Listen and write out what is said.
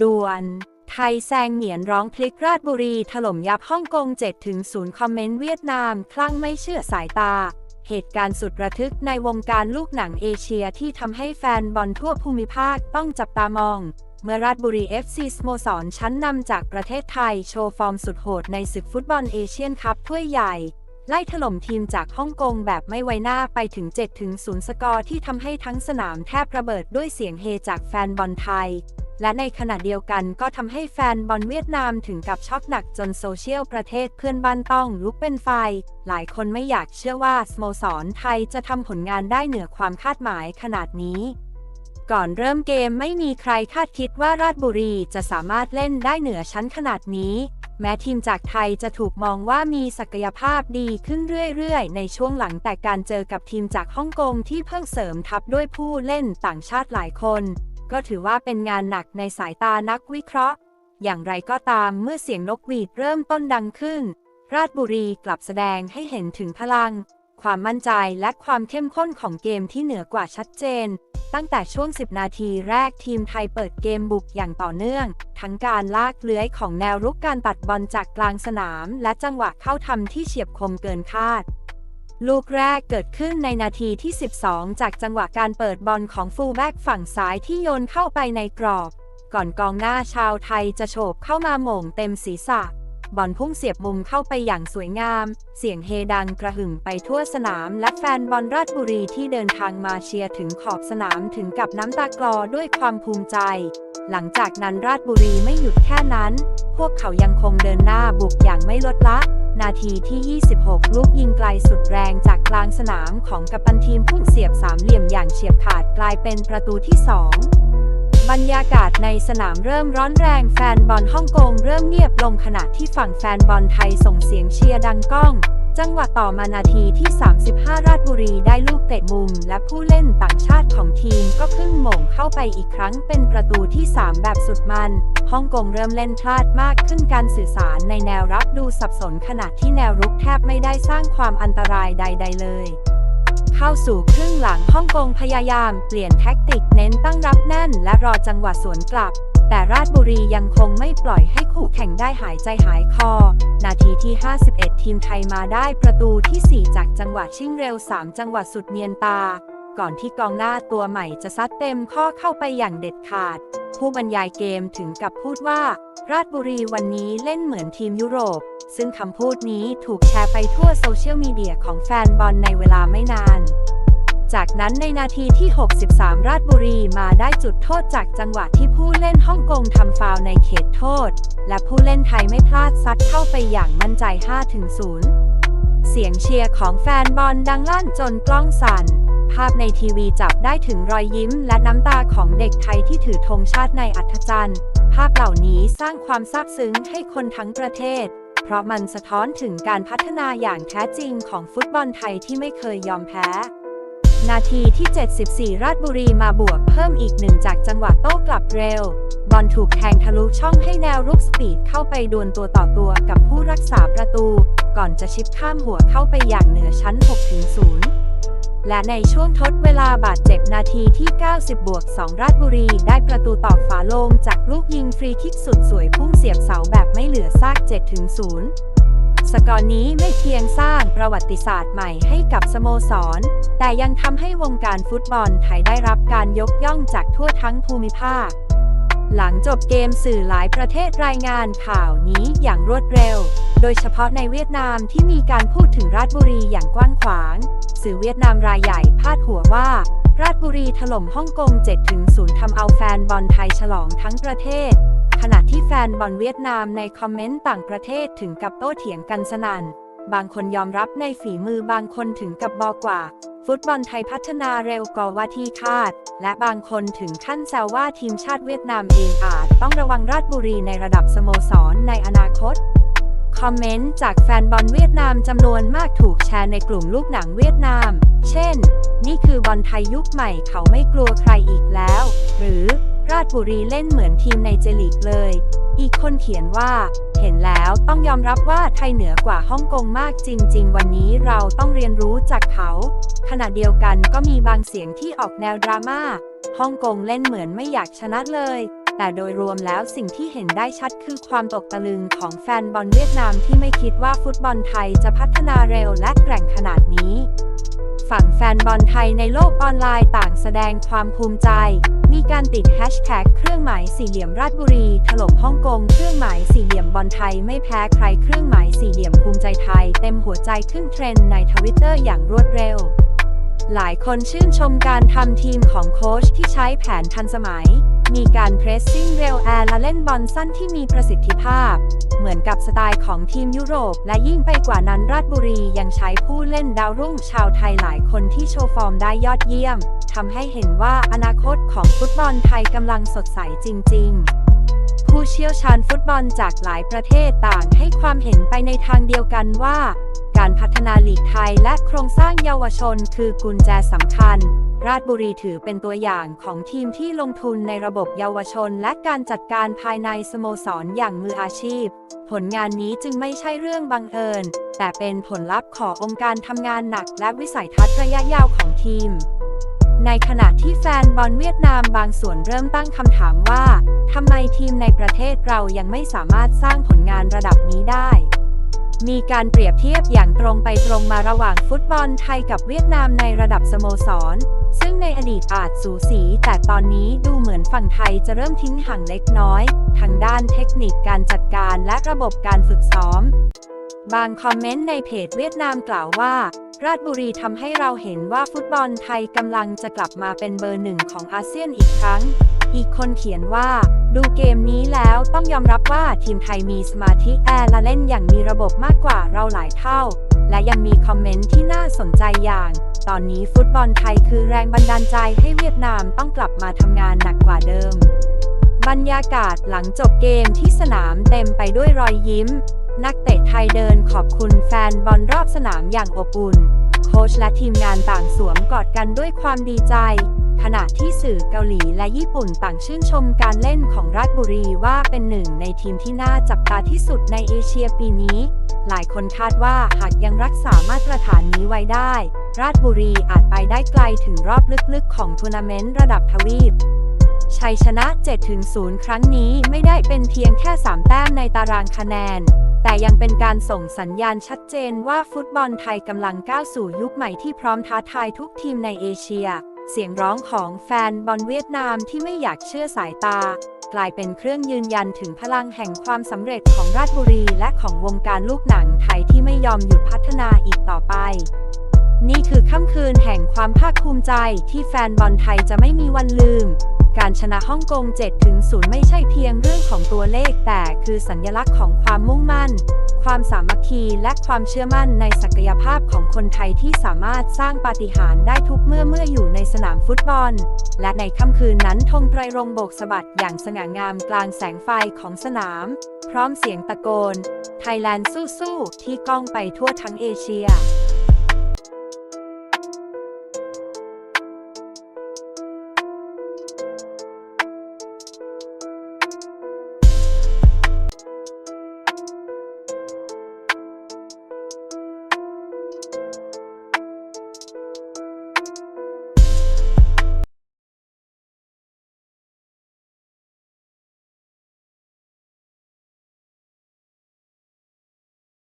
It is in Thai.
ด่วน ไทยแซงเหมียนร้องพลิกราชบุรี ถล่มยับฮ่องกง7ถึง0คอมเมนต์เวียดนาม คลั่งไม่เชื่อสายตา เหตุการณ์สุดระทึกในวงการลูกหนังเอเชียที่ทำให้แฟนบอลทั่วภูมิภาคต้องจับตามอง เมื่อราชบุรี FC สโมสรชั้นนำจากประเทศไทยโชว์ฟอร์มสุดโหดในศึกฟุตบอลเอเชียนคัพถ้วยใหญ่ไล่ถล่มทีมจากฮ่องกงแบบไม่ไว้หน้าไปถึง7-0สกอร์ที่ทำให้ทั้งสนามแทบระเบิดด้วยเสียงเฮจากแฟนบอลไทย และในขณะเดียวกันก็ทำให้แฟนบอลเวียดนามถึงกับช็อกหนักจนโซเชียลประเทศเพื่อนบ้านต้องลุกเป็นไฟ หลายคนไม่อยากเชื่อว่าสโมสรไทยจะทำผลงานได้เหนือความคาดหมายขนาดนี้ ก่อนเริ่มเกมไม่มีใครคาดคิดว่าราชบุรีจะสามารถเล่นได้เหนือชั้นขนาดนี้แม้ทีมจากไทยจะถูกมองว่ามีศักยภาพดีขึ้นเรื่อยๆ ในช่วงหลังแต่การเจอกับทีมจากฮ่องกงที่เพิ่งเสริมทัพด้วยผู้เล่นต่างชาติหลายคน ก็ถือว่าเป็นงานหนักในสายตานักวิเคราะห์ อย่างไรก็ตามเมื่อเสียงนกหวีดเริ่มต้นดังขึ้น ราชบุรีกลับแสดงให้เห็นถึงพลัง ความมั่นใจและความเข้มข้นของเกมที่เหนือกว่าชัดเจน ตั้งแต่ช่วง 10 นาทีแรกทีมไทยเปิดเกมบุกอย่างต่อเนื่อง ทั้งการลากเลื้อยของแนวรุกการตัดบอลจากกลางสนาม และจังหวะเข้าทำที่เฉียบคมเกินคาด ลูกแรกเกิดขึ้นในนาทีที่ 12 จากจังหวะการเปิดบอลของฟูลแบ็กฝั่งซ้ายที่โยนเข้าไปในกรอบ ก่อนกองหน้าชาวไทยจะโฉบเข้ามาหม่งเต็มศีรษะ บอลพุ่งเสียบมุมเข้าไปอย่างสวยงาม เสียงเฮดังกระหึ่มไปทั่วสนาม และแฟนบอลราชบุรีที่เดินทางมาเชียร์ถึงขอบสนามถึงกับน้ำตากลอด้วยความภูมิใจ หลังจากนั้นราชบุรีไม่หยุดแค่นั้น พวกเขายังคงเดินหน้าบุกอย่างไม่ลดละ นาทีที่ 26 ลูกยิงไกลสุดแรงจากกลางสนามของกัปตันทีมพุ่งเสียบสามเหลี่ยมอย่างเฉียบขาดกลายเป็นประตูที่ 2 บรรยากาศในสนามเริ่มร้อนแรงแฟนบอลฮ่องกงเริ่มเงียบลงขณะที่ฝั่งแฟนบอลไทยส่งเสียงเชียร์ดังก้องจังหวะต่อมานาทีที่ 35 ราชบุรีได้ลูกเตะมุม และผู้เล่นต่างชาติของทีมก็พึ่งหม่ง เข้าไปอีกครั้งเป็นประตูที่ 3 แบบสุดมัน ฮ่องกงเริ่มเล่นพลาดมากขึ้นการสื่อสารในแนวรับดูสับสนขณะที่แนวรุกแทบไม่ได้สร้างความอันตรายใด ๆ เลย เข้าสู่ครึ่งหลังฮ่องกงพยายามเปลี่ยนแท็กติกเน้นตั้งรับแน่น และรอจังหวะสวนกลับแต่ราชบุรียังคงไม่ปล่อยให้คู่แข่งได้หายใจหายคอ นาทีที่ 51 ทีมไทยมาได้ประตูที่ 4 จากจังหวะชิ่งเร็ว 3 จังหวะสุดเนียนตา ก่อนที่กองหน้าตัวใหม่จะซัดเต็มข้อเข้าไปอย่างเด็ดขาด ผู้บรรยายเกมถึงกับพูดว่า ราชบุรีวันนี้เล่นเหมือนทีมยุโรป ซึ่งคำพูดนี้ถูกแชร์ไปทั่วโซเชียลมีเดียของแฟนบอลในเวลาไม่นาน จากนั้นในนาทีที่ 63 ราชบุรีมาได้จุดโทษจากจังหวะที่ผู้เล่นฮ่องกงทำฟาวในเขตโทษ และผู้เล่นไทยไม่พลาดซัดเข้าไปอย่างมั่นใจ 5-0เสียงเชียร์ของแฟนบอลดังลั่นจนกล้องสั่น ภาพในทีวีจับได้ถึงรอยยิ้มและน้ำตาของเด็กไทยที่ถือธงชาติในอัธจันทร์ ภาพเหล่านี้สร้างความซาบซึ้งให้คนทั้งประเทศ เพราะมันสะท้อนถึงการพัฒนาอย่างแท้จริงของฟุตบอลไทยที่ไม่เคยยอมแพ้ นาทีที่ 74 ราชบุรีมาบวกเพิ่มอีกหนึ่งจากจังหวะโต้กลับเร็ว บอลถูกแทงทะลุช่องให้แนวรุกสปีดเข้าไปดวลตัวต่อตัวกับผู้รักษาประตู ก่อนจะชิปข้ามหัวเข้าไปอย่างเหนือชั้น 6-0 และในช่วงทดเวลาบาดเจ็บนาทีที่ 90 บวก 2 ราชบุรี ได้ประตูตอกฝาโลงจากลูกยิงฟรีคิกสุดสวยพุ่งเสียบเสาแบบไม่เหลือซาก7-0สกอร์นี้ไม่เพียงสร้างประวัติศาสตร์ใหม่ให้กับสโมสร แต่ยังทำให้วงการฟุตบอลไทยได้รับการยกย่องจากทั่วทั้งภูมิภาค หลังจบเกมสื่อหลายประเทศรายงานข่าวนี้อย่างรวดเร็ว โดยเฉพาะในเวียดนามที่มีการพูดถึงราชบุรีอย่างกว้างขวาง สื่อเวียดนามรายใหญ่พาดหัวว่า ราชบุรีถล่มฮ่องกง 7-0 ทำเอาแฟนบอลไทยฉลองทั้งประเทศ ขณะที่แฟนบอลเวียดนามในคอมเมนต์ต่างประเทศถึงกับโต้เถียงกันสนั่น บางคนยอมรับในฝีมือบางคนถึงกับบอกว่า ฟุตบอลไทยพัฒนาเร็วกว่าวาที่คาด และบางคนถึงขั้นแซวว่าทีมชาติเวียดนามเองอาจต้องระวังราชบุรีในระดับสโมสรในอนาคต คอมเมนต์จากแฟนบอลเวียดนามจำนวนมากถูกแชร์ในกลุ่มลูกหนังเวียดนาม เช่น นี่คือบอลไทยยุคใหม่เขาไม่กลัวใครอีกแล้ว หรือราชบุรีเล่นเหมือนทีมในเจลีกเลย อีกคนเขียนว่า เห็นแล้วต้องยอมรับว่าไทยเหนือกว่าฮ่องกงมากจริง ๆ วันนี้เราต้องเรียนรู้จากเขา ขณะเดียวกันก็มีบางเสียงที่ออกแนวดราม่าฮ่องกงเล่นเหมือนไม่อยากชนะเลย แต่แต่โดยรวมแล้วสิ่งที่เห็นได้ชัดคือความตกตะลึงของแฟนบอลเวียดนามที่ไม่คิดว่าฟุตบอลไทยจะพัฒนาเร็วและแกร่งขนาดนี้ ฝั่งแฟนบอลไทยในโลกออนไลน์ต่างแสดงความภูมิใจ มีการติดแฮชแท็กเครื่องหมายสี่เหลี่ยมราชบุรี ถล่มฮ่องกงเครื่องหมายสี่เหลี่ยมบอลไทยไม่แพ้ใครเครื่องหมายสี่เหลี่ยมภูมิใจไทย เต็มหัวใจขึ้นเทรนด์ในทวิตเตอร์อย่างรวดเร็ว หลายคนชื่นชมการทำทีมของโค้ชที่ใช้แผนทันสมัย มีการเพรสซิ่งเร็วแอร์และเล่นบอลสั้นที่มีประสิทธิภาพ เหมือนกับสไตล์ของทีมยุโรป และยิ่งไปกว่านั้นราชบุรียังใช้ผู้เล่นดาวรุ่งชาวไทยหลายคนที่โชว์ฟอร์มได้ยอดเยี่ยมทำให้เห็นว่าอนาคตของฟุตบอลไทยกำลังสดใสจริง ๆผู้เชี่ยวชาญฟุตบอลจากหลายประเทศต่างให้ความเห็นไปในทางเดียวกันว่า การพัฒนาลีกไทยและโครงสร้างเยาวชนคือกุญแจสำคัญ ราชบุรีถือเป็นตัวอย่างของทีมที่ลงทุนในระบบเยาวชน และการจัดการภายในสโมสรอย่างมืออาชีพ ผลงานนี้จึงไม่ใช่เรื่องบังเอิญ แต่เป็นผลลัพธ์ขององค์การทำงานหนักและวิสัยทัศน์ระยะยาวของทีม ในขณะที่แฟนบอลเวียดนามบางส่วนเริ่มตั้งคำถามว่าทำไมทีมในประเทศเรายังไม่สามารถสร้างผลงานระดับนี้ได้ มีการเปรียบเทียบอย่างตรงไปตรงมาระหว่างฟุตบอลไทยกับเวียดนามในระดับสโมสร ซึ่งในอดีตอาจสูสี แต่ตอนนี้ดูเหมือนฝั่งไทยจะเริ่มทิ้งห่างเล็กน้อย ทางด้านเทคนิคการจัดการและระบบการฝึกซ้อม บางคอมเมนต์ในเพจเวียดนามกล่าวว่า ราชบุรีทำให้เราเห็นว่าฟุตบอลไทยกำลังจะกลับมาเป็นเบอร์หนึ่งของอาเซียนอีกครั้ง อีกคนเขียนว่า ดูเกมนี้แล้วต้องยอมรับว่าทีมไทยมีสมาธิแอร์และเล่นอย่างมีระบบมากกว่าเราหลายเท่า และยังมีคอมเมนต์ที่น่าสนใจอย่าง ตอนนี้ฟุตบอลไทยคือแรงบันดาลใจให้เวียดนามต้องกลับมาทำงานหนักกว่าเดิม บรรยากาศหลังจบเกมที่สนามเต็มไปด้วยรอยยิ้ม นักเตะไทยเดินขอบคุณแฟนบอลรอบสนามอย่างอบอุ่น โค้ชและทีมงานต่างสวมกอดกันด้วยความดีใจ ขณะที่สื่อเกาหลีและญี่ปุ่นต่างชื่นชมการเล่นของราชบุรีว่าเป็นหนึ่งในทีมที่น่าจับตาที่สุดในเอเชียปีนี้ หลายคนคาดว่าหากยังรักษามาตรฐานนี้ไว้ได้ ราชบุรีอาจไปได้ไกลถึงรอบลึกๆ ของทัวร์นาเมนต์ระดับทวีปชัยชนะ 7-0 ครั้งนี้ไม่ได้เป็นเพียงแค่ 3 แต้มในตารางคะแนน แต่ยังเป็นการส่งสัญญาณชัดเจนว่าฟุตบอลไทยกำลังก้าวสู่ยุคใหม่ที่พร้อมท้าทายทุกทีมในเอเชีย เสียงร้องของแฟนบอลเวียดนามที่ไม่อยากเชื่อสายตา กลายเป็นเครื่องยืนยันถึงพลังแห่งความสำเร็จของราชบุรีและของวงการลูกหนังไทยที่ไม่ยอมหยุดพัฒนาอีกต่อไป นี่คือค่ำคืนแห่งความภาคภูมิใจที่แฟนบอลไทยจะไม่มีวันลืม การชนะฮ่องกง 7-0 ไม่ใช่เพียงเรื่อง ของตัวเลข แต่คือสัญลักษณ์ของความมุ่งมั่น ความสามัคคีและความเชื่อมั่นในศักยภาพของคนไทยที่สามารถสร้างปาฏิหาริย์ได้ทุกเมื่อเมื่ออยู่ในสนามฟุตบอล และในค่ำคืนนั้นธงไตรรงโบกสะบัดอย่างสง่างามกลางแสงไฟของสนาม พร้อมเสียงตะโกน ไทยแลนด์สู้ๆที่ก้องไปทั่วทั้งเอเชีย